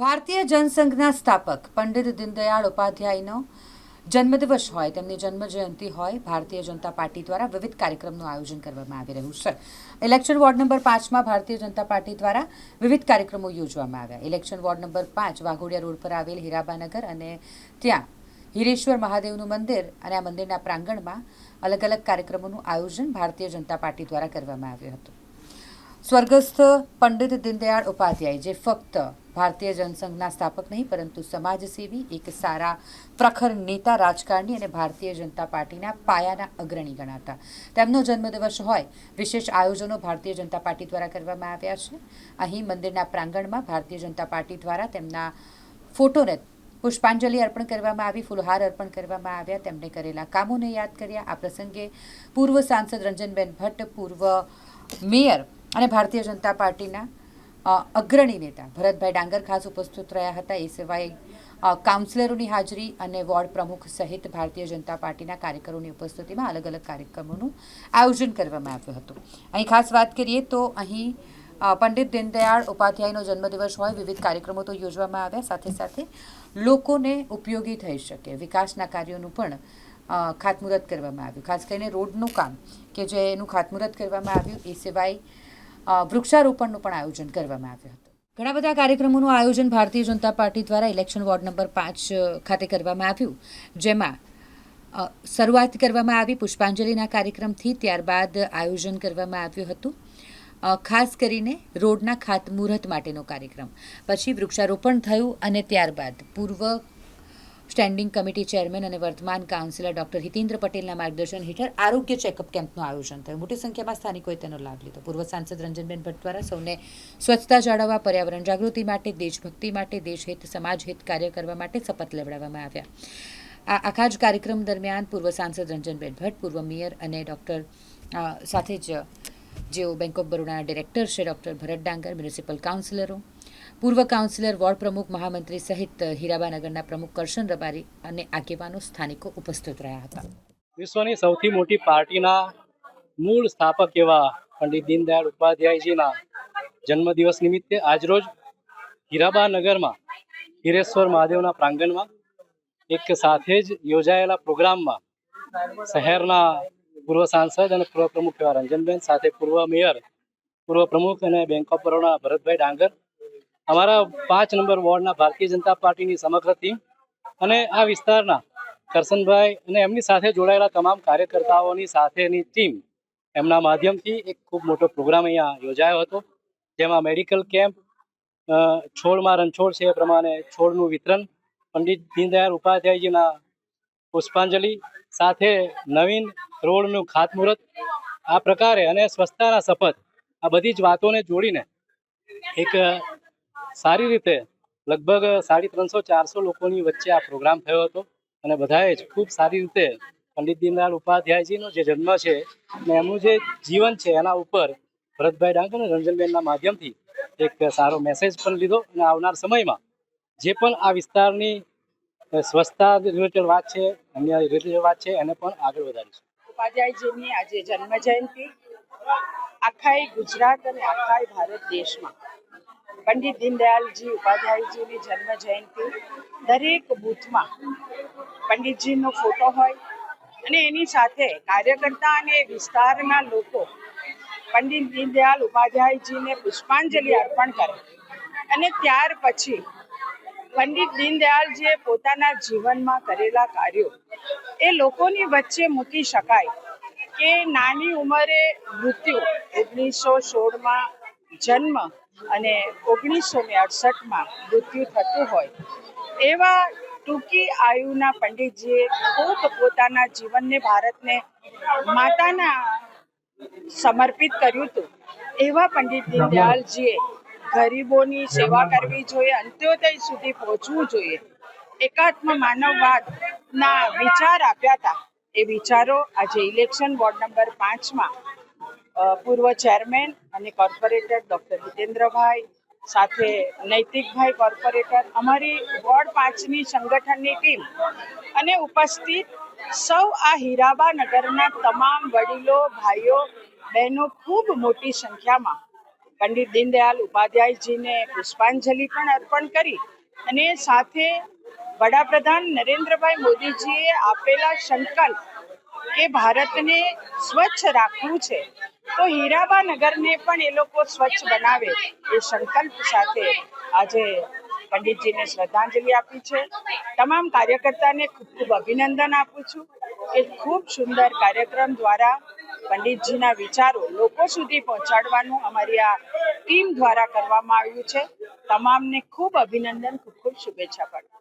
ભારતીય જનસંઘના સ્થાપક પંડિત દીનદયાળ ઉપાધ્યાયનો જન્મદિવસ હોય, તેમની જન્મ જયંતિ હોય, ભારતીય જનતા પાર્ટી દ્વારા વિવિધ કાર્યક્રમનું આયોજન કરવામાં આવી રહ્યું છે. ઇલેક્શન વોર્ડ નંબર પાંચમાં ભારતીય જનતા પાર્ટી દ્વારા વિવિધ કાર્યક્રમો યોજવામાં આવ્યા. ઇલેક્શન વોર્ડ નંબર પાંચ વાઘોડિયા રોડ પર આવેલ હીરાબાનગર અને ત્યાં હિરેશ્વર મહાદેવનું મંદિર અને આ મંદિરના પ્રાંગણમાં અલગ અલગ કાર્યક્રમોનું આયોજન ભારતીય જનતા પાર્ટી દ્વારા કરવામાં આવ્યું હતું. સ્વર્ગસ્થ પંડિત દીનદયાળ ઉપાધ્યાય જે ફક્ત ભારતીય જનસંઘના સ્થાપક નહીં, પરંતુ સમાજસેવી, એક સારા પ્રખર નેતા, રાજકારણી અને ભારતીય જનતા પાર્ટીના પાયાના અગ્રણી ગણાતા. તેમનો જન્મદિવસ હોય, વિશેષ આયોજનો ભારતીય જનતા પાર્ટી દ્વારા કરવામાં આવ્યા છે. અહીં મંદિરના પ્રાંગણમાં ભારતીય જનતા પાર્ટી દ્વારા તેમના ફોટોને પુષ્પાંજલિ અર્પણ કરવામાં આવી, ફૂલહાર અર્પણ કરવામાં આવ્યા. તેમણે કરેલા કામોને યાદ કર્યા. આ પ્રસંગે પૂર્વ સાંસદ રંજનબેન ભટ્ટ, પૂર્વ મેયર અને ભારતીય જનતા પાર્ટીના અગ્રણી નેતા ભરતભાઈ ડાંગર ખાસ ઉપસ્થિત રહ્યા હતા. એ સિવાય કાઉન્સિલરોની હાજરી અને વોર્ડ પ્રમુખ સહિત ભારતીય જનતા પાર્ટીના કાર્યકરોની ઉપસ્થિતિમાં અલગ અલગ કાર્યક્રમોનું આયોજન કરવામાં આવ્યું હતું. અહીં ખાસ વાત કરીએ તો અહીં પંડિત દીનદયાળ ઉપાધ્યાયનો જન્મદિવસ હોય, વિવિધ કાર્યક્રમો તો યોજવામાં આવ્યા. સાથે સાથે લોકોને ઉપયોગી થઈ શકે, વિકાસના કાર્યોનું પણ ખાતમુહૂર્ત કરવામાં આવ્યું. ખાસ કરીને રોડનું કામ, કે જે એનું ખાતમુહૂર્ત કરવામાં આવ્યું. એ સિવાય વૃક્ષારોપણનું પણ આયોજન કરવામાં આવ્યું હતું. ઘણા બધા કાર્યક્રમોનું આયોજન ભારતીય જનતા પાર્ટી દ્વારા ઇલેક્શન વોર્ડ નંબર પાંચ ખાતે કરવામાં આવ્યું. જેમાં શરૂઆત કરવામાં આવી પુષ્પાંજલિના કાર્યક્રમથી, ત્યારબાદ આયોજન કરવામાં આવ્યું હતું. ખાસ કરીને રોડના ખાતમુહૂર્ત માટેનો કાર્યક્રમ. પછી વૃક્ષારોપણ થયું અને ત્યારબાદ પૂર્વ સ્ટેન્ડિંગ કમિટી ચેરમેન અને વર્તમાન કાઉન્સિલર ડોક્ટર હિતેન્દ્ર પટેલના માર્ગદર્શન હેઠળ આરોગ્ય ચેકઅપ કેમ્પનું આયોજન થયું. મોટી સંખ્યામાં સ્થાનિકોએ તેનો લાભ લીધો. પૂર્વ સાંસદ રંજનબેન ભટ્ટ દ્વારા સૌને સ્વચ્છતા જાળવવા, પર્યાવરણ જાગૃતિ માટે, દેશભક્તિ માટે, દેશહિત સમાજહિત કાર્ય કરવા માટે શપથ લેવડાવવામાં આવ્યા. આ આખા જ કાર્યક્રમ દરમિયાન પૂર્વ સાંસદ રંજનબેન ભટ્ટ, પૂર્વ મેયર અને ડૉક્ટર સાથે જ જેઓ બેંક ઓફ બરોડાના ડિરેક્ટર છે, ડૉક્ટર ભરત ડાંગર, મ્યુનિસિપલ કાઉન્સિલરો પૂર્વ કાઉન્સિલર, વોર્ડ પ્રમુખ, મહામંત્રી સહિત હીરાબાનગરના પ્રમુખ કરશન રબારી અને આગેવાનો સ્થાનિકો ઉપસ્થિત રહ્યા હતા. વિશ્વની સૌથી મોટી પાર્ટીના મૂળ સ્થાપક એવા પંડિત દીનદયાળ ઉપાધ્યાયજીના જન્મદિવસ નિમિત્તે આજરોજ હીરાબા નગરમાં હિરેશ્વર મહાદેવના પ્રાંગણમાં એક સાથે જ યોજાયેલા પ્રોગ્રામમાં શહેરના પૂર્વ સાંસદ અને પૂર્વ પ્રમુખ એવા રંજનબેન સાથે પૂર્વ મેયર, પૂર્વ પ્રમુખ અને બેંક ઓફ બરોડા ભરતભાઈ ડાંગર અમારા પાંચ નંબર વોર્ડના ભારતીય જનતા પાર્ટીની સમગ્ર ટીમ અને આ વિસ્તારના કરસનભાઈ અને એમની સાથે જોડાયેલા તમામ કાર્યકર્તાઓની સાથેની ટીમ એમના માધ્યમથી એક ખૂબ મોટો પ્રોગ્રામ અહીંયા યોજાયો હતો, જેમાં મેડિકલ કેમ્પ છોડમાં રણછોડ છે એ પ્રમાણે છોડનું વિતરણ, પંડિત દીનદયાળ ઉપાધ્યાયજીના પુષ્પાંજલિ, સાથે નવીન રોડનું ખાતમુહૂર્ત, આ પ્રકારે અને સ્વચ્છતાના શપથ, આ બધી જ વાતોને જોડીને એક સારી રીતે લગભગ સાડી ત્રણસો, ચારસો લોકોની વચ્ચે આ પ્રોગ્રામ થયો હતો અને બધાએ જ ખૂબ સારી રીતે પંડિત દીનદયાળ ઉપાધ્યાયજીનો જે જન્મ છે અને એમનું જે જીવન છે એના ઉપર ભરતભાઈ ડાંગર અને રંજનબેનના માધ્યમથી એક સારો મેસેજ પણ લીધો અને આવનાર સમયમાં જે પણ આ વિસ્તારની સ્વચ્છતા રિલેટેડ વાત છે, અન્ય રિલેટેડ વાત છે, એને પણ આગળ વધારીશું. ઉપાધ્યાયજીની આજે જન્મ જયંતિ આખાય ગુજરાત અને આખાય ભારત દેશમાં. પંડિત દીનદયાલજી ઉપાધ્યાયજીની જન્મ જયંતિ દરેક બૂથમાં પંડિતજીનો ફોટો હોય અને એની સાથે કાર્યકર્તા અને વિસ્તારના લોકો પંડિત દીનદયાલ ઉપાધ્યાયજીને પુષ્પાંજલિ અર્પણ કરે. અને ત્યાર પછી પંડિત દીનદયાળજીએ પોતાના જીવનમાં કરેલા કાર્યો એ લોકોની વચ્ચે મૂકી શકાય કે નાની ઉંમરે મૃત્યુ, ઓગણીસો સોળમાં જન્મ અને ઓગણીસો ને અડસઠમાં મૃત્યુ થતું હોય. એવા ટૂંકી આયુના પંડિતજીએ ખૂબ પોતાના જીવનને ભારતને માતાના સમર્પિત કર્યું હતું. એવા પંડિત દીનદયાલજીએ ગરીબોની સેવા કરવી જોઈએ, અંત્યોદય સુધી પહોંચવું જોઈએ. એકાત્મ માનવવાદના વિચાર આપ્યા હતા. એ વિચારો આજે ઇલેક્શન વોર્ડ નંબર પાંચમાં પૂર્વ ચેરમેન અને કોર્પોરેટર ડૉક્ટર હિતેન્દ્રભાઈ સાથે નૈતિકભાઈ કોર્પોરેટર અમારી વોર્ડ પાંચની સંગઠનની ટીમ અને ઉપસ્થિત સૌ આ હીરાબા નગરના તમામ વડીલો, ભાઈઓ, બહેનો ખૂબ મોટી સંખ્યામાં પંડિત દીનદયાલ ઉપાધ્યાયજીને પુષ્પાંજલિ પણ અર્પણ કરી અને સાથે વડાપ્રધાન નરેન્દ્રભાઈ મોદીજીએ આપેલા સંકલ્પ કે ભારતને સ્વચ્છ રાખવું છે. તો હીરાબા નગરને પણ એ લોકો સ્વચ્છ બનાવે એ સંકલ્પ સાથે આજે પંડિતજીને શ્રદ્ધાંજલિ આપી છે. તમામ કાર્યકર્તાને ખૂબ ખૂબ અભિનંદન આપું છું. કે ખૂબ સુંદર કાર્યક્રમ દ્વારા પંડિતજીના વિચારો લોકો સુધી પહોંચાડવાનું અમારી આ ટીમ દ્વારા કરવામાં આવ્યું છે. તમામને ખૂબ અભિનંદન, ખૂબ ખૂબ શુભેચ્છા પાઠવું.